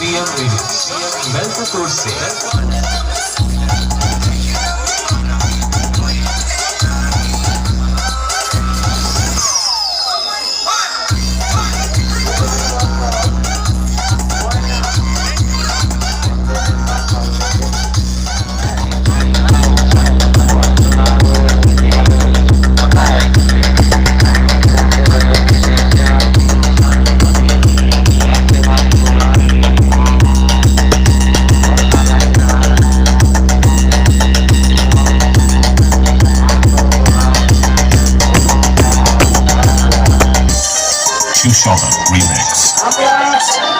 PM radio wealth से। Shogun Remix.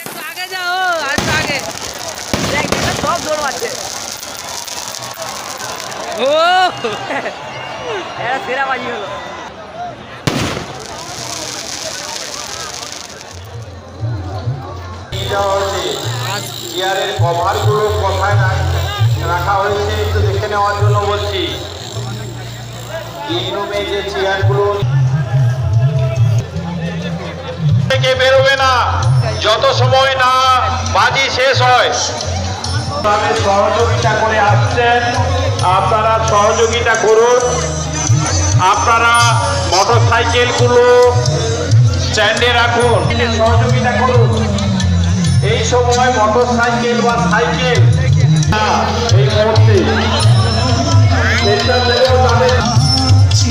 একটু আগে যাও আর একটু আগে দেখ এটা সব দৌড় মারছে। ও! এটা সেরা বাজি হলো। চেয়ারের কভারগুলো কোথায় রাখ- রাখা হয়েছে একটু দেখে নেওয়ার জন্য বলছি। তিন রুমে যে চেয়ারগুলো থেকে বেরোবে না। যত সময় না বাজি শেষ হয় ভাবে সহযোগিতা করে আসছেন। আপনারা সহযোগিতা করুন। আপনারা মোটর সাইকেলগুলো স্ট্যান্ডে রাখুন। সহযোগিতা করুন। এই সময় মোটর সাইকেল বা সাইকেল এই মুহূর্তে। তাদের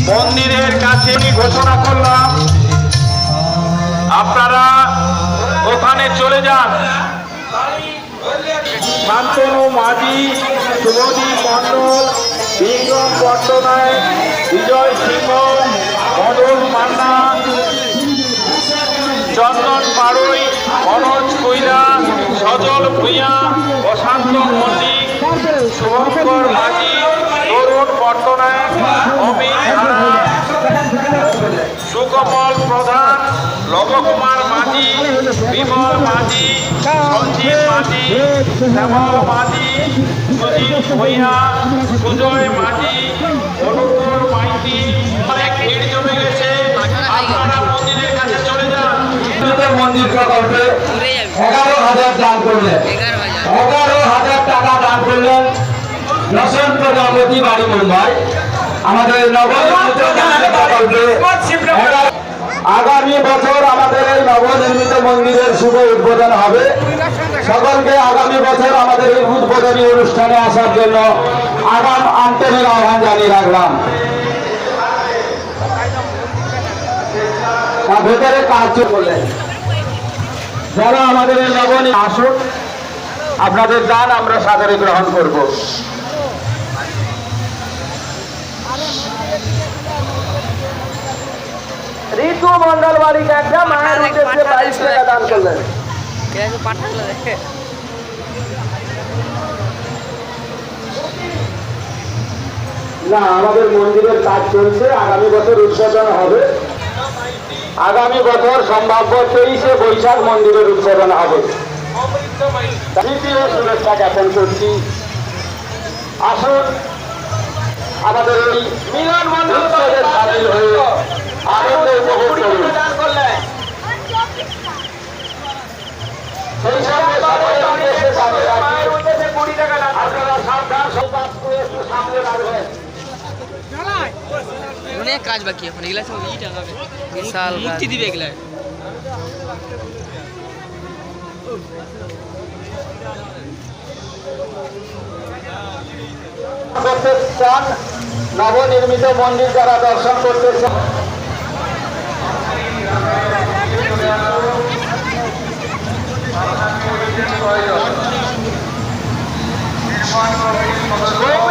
মন্দিরের কাছে আমি ঘোষণা করলাম, আপনারা ওখানে চলে যান। শান্তনু মাঝি শুভদীপ মণ্ডল বিক্রম পট্টনায়ক বিজয় সিংহ, মদন মান্না, চন্দন পাড়ুই মনোজ কইরা, সজল ভূঁইয়া প্রশান্ত মল্লিক শুভঙ্কর মাঝি, তরুণ পট্টনায়ক অমিত সুকমল প্রধান লবকুমার মাঝি বিমল মাঝি সঞ্জীব মাঝি শ্যামল মাঝি সুজিত ভূঁইয়া সুজয় মাঝি অনুকূল মাইতি অনেক ভিড় জমে গেছে। আপনারা মন্দিরের কাছে চলে যান। মন্দির প্রকল্পে এগারো হাজার দান করলেন। এগারো হাজার। টাকা দান করলেন রসন প্রজাপতি বাড়ি মুম্বাই। আমাদের এগারো- আগামী বছর আমাদের এই নবনির্মিত মন্দিরের শুভ উদ্বোধন হবে। সকলকে আগামী বছর আমাদের এই উদ্বোধনী অনুষ্ঠানে আসার জন্য আগাম আন্তরিক আহ্বান জানিয়ে রাখলাম। ভেতরে কাজ করলেন যারা আমাদের এই নবনী আসুন আপনাদের দান আমরা সাদরে গ্রহণ করব। মন্ডল বাড়ি মায়ের উদ্দেশ্যে বাইশ টাকা দান করলেন। না আমাদের মন্দিরের কাজ চলছে আগামী বছর উদ্বোধন হবে। আগামী বছর সম্ভাব্য তেইশে বৈশাখ মন্দিরের উদ্বোধন হবে। শুভেচ্ছা জ্ঞাপন করছি। আসুন আমাদের এই মিলন মন্দির হয়ে আনন্দ উপভোগ করুন। সেই সঙ্গে সকলের উদ্দেশ্যে সামনে রাখি। আপনারা সাবধান সৌপাত করে একটু সামনে রাখবেন। অনেক কাজ বাকি এখন এগুলা সব ই টাকাবে বিশাল মূর্তি দিবে এগুলা করতে চান নবনির্মিত মন্দির যারা দর্শন করতে চান నిర్మాణ మొదలు